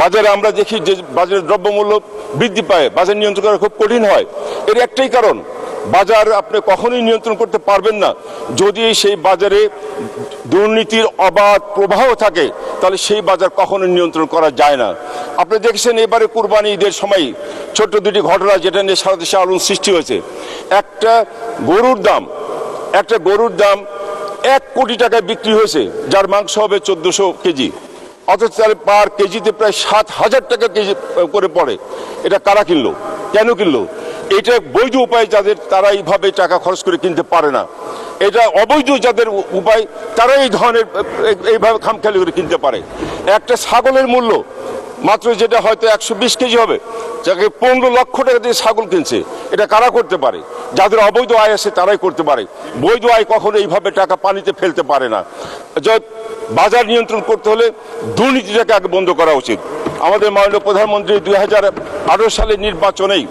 বাজারে আমরা দেখি যে বাজারের দ্রব্যমূল্য বৃদ্ধি পায়, বাজার নিয়ন্ত্রণ করা খুব কঠিন হয়। এর একটাই কারণ, বাজার আপনি কখনোই নিয়ন্ত্রণ করতে পারবেন না। যদি সেই বাজারে দুর্নীতির অবাধ প্রবাহ থাকে, তাহলে সেই বাজার কখনো নিয়ন্ত্রণ করা যায় না। আপনি দেখেছেন এবারে কুরবানি ঈদের সময় ছোট্ট দুটি ঘটনা যেটা নিয়ে সারা দেশে আলোড়ন সৃষ্টি হয়েছে। একটা গরুর দাম, একটা গরুর দাম এক কোটি টাকায় বিক্রি হয়েছে, যার মাংস হবে চোদ্দশো কেজি। অথচ তার পার কেজিতে প্রায় সাত হাজার টাকা কেজি করে পড়ে। এটা কারা কিনলো? কেন কিনলো? এটা বৈধ উপায় যাদের তারা এইভাবে টাকা খরচ করে কিনতে পারে না। এটা অবৈধ যাদের উপায় তারা এই ধরনের এইভাবে খামখেয়ালি করে কিনতে পারে। একটা ছাগলের মূল্য, মাত্র যেটা হয়তো একশো বিশ কেজি হবে যাকে পনেরো লক্ষ টাকা দিয়ে ছাগল কিনছে, এটা কারা করতে পারে? যাদের অবৈধ আয় আছে তারাই করতে পারে। বৈধ আয় কখনো এইভাবে টাকা পানিতে ফেলতে পারে না। যা- বাজার নিয়ন্ত্রণ করতে হলে দুর্নীতিটাকে আগে বন্ধ করা উচিত। আমাদের মাননীয় প্রধানমন্ত্রী দুই হাজার আঠারো সালের নির্বাচনেই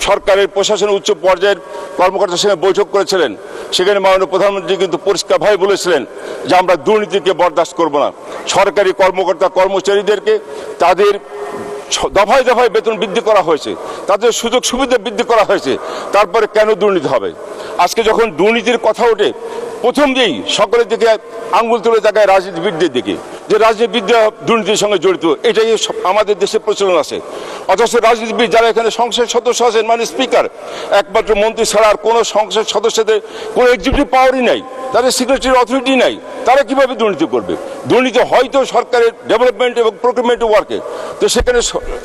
সরকারের প্রশাসনের উচ্চ পর্যায়ের কর্মকর্তার সঙ্গে বৈঠক করেছিলেন। সেখানে মাননীয় প্রধানমন্ত্রী কিন্তু পরিষ্কারভাবে বলেছিলেন যে আমরা দুর্নীতিকে বরদাস্ত করব না। সরকারি কর্মকর্তা কর্মচারীদেরকে তাদের দফায় দফায় বেতন বৃদ্ধি করা হয়েছে। তাদের সুযোগ সুবিধা বৃদ্ধি করা হয়েছে। তারপরে কেন দুর্নীতি হবে? আজকে যখন দুর্নীতির কথা ওঠে, প্রথম দিয়েই সকলের দিকে আঙ্গুল তুলে তাকায় রাজনীতিবিদদের দিকে। যে রাজনীতিবিদরা দুর্নীতির সঙ্গে জড়িত, এটাই আমাদের দেশে প্রচলন আছে। অথচ রাজনীতিবিদ যারা এখানে সংসদ সদস্য আছেন মানে স্পিকার, একমাত্র মন্ত্রী ছাড়া আর কোনো সংসদ সদস্যদের কোনো এক্সিকিউটিভ পাওয়ারই নাই। তাদের সিকিউরিটির অথরিটি নাই। তারা কীভাবে দুর্নীতি করবে? দুর্নীতি হয়তো সরকারের ডেভেলপমেন্ট এবং প্রকিউরমেন্ট ওয়ার্কে তো সেখানে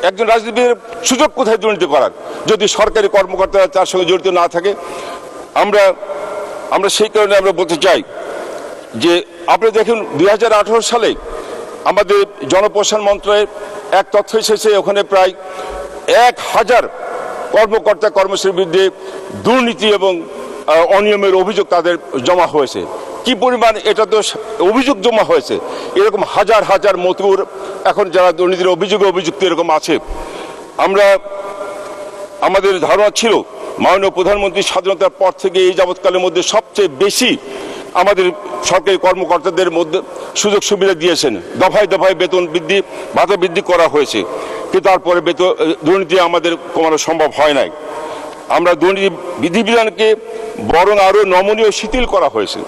একজন রাজনীতিবিদের সুযোগ কোথায় দুর্নীতি করার? যদি সরকারি কর্মকর্তারা তার সঙ্গে জড়িত না থাকে, আমরা আমরা সেই কারণে আমরা বলতে চাই যে, আপনি দেখুন দু হাজার আঠারো সালে আমাদের জনপ্রশাসন মন্ত্রণালয়ের এক তথ্য এসেছে, ওখানে প্রায় এক হাজার কর্মকর্তা কর্মচারীর বিরুদ্ধে দুর্নীতি এবং অনিয়মের অভিযোগ তাদের জমা হয়েছে। কি পরিমাণ এটা তো অভিযোগ জমা হয়েছে? এরকম হাজার হাজার মতুর এখন যারা দুর্নীতির অভিযোগে অভিযুক্ত এরকম আছে। আমরা, আমাদের ধারণা ছিল, মাননীয় প্রধানমন্ত্রী স্বাধীনতার পর থেকে এই যাবৎকালের মধ্যে সবচেয়ে বেশি আমাদের সরকারি কর্মকর্তাদের মধ্যে সুযোগ সুবিধা দিয়েছেন। দফায় দফায় বেতন বৃদ্ধি, ভাতা বৃদ্ধি করা হয়েছে। কিন্তু তারপরে বেতন, দুর্নীতি আমাদের কমানো সম্ভব হয় নাই। আমরা দুর্নীতি বিধিবিধানকে বরং আরও নমনীয় শিথিল করা হয়েছে।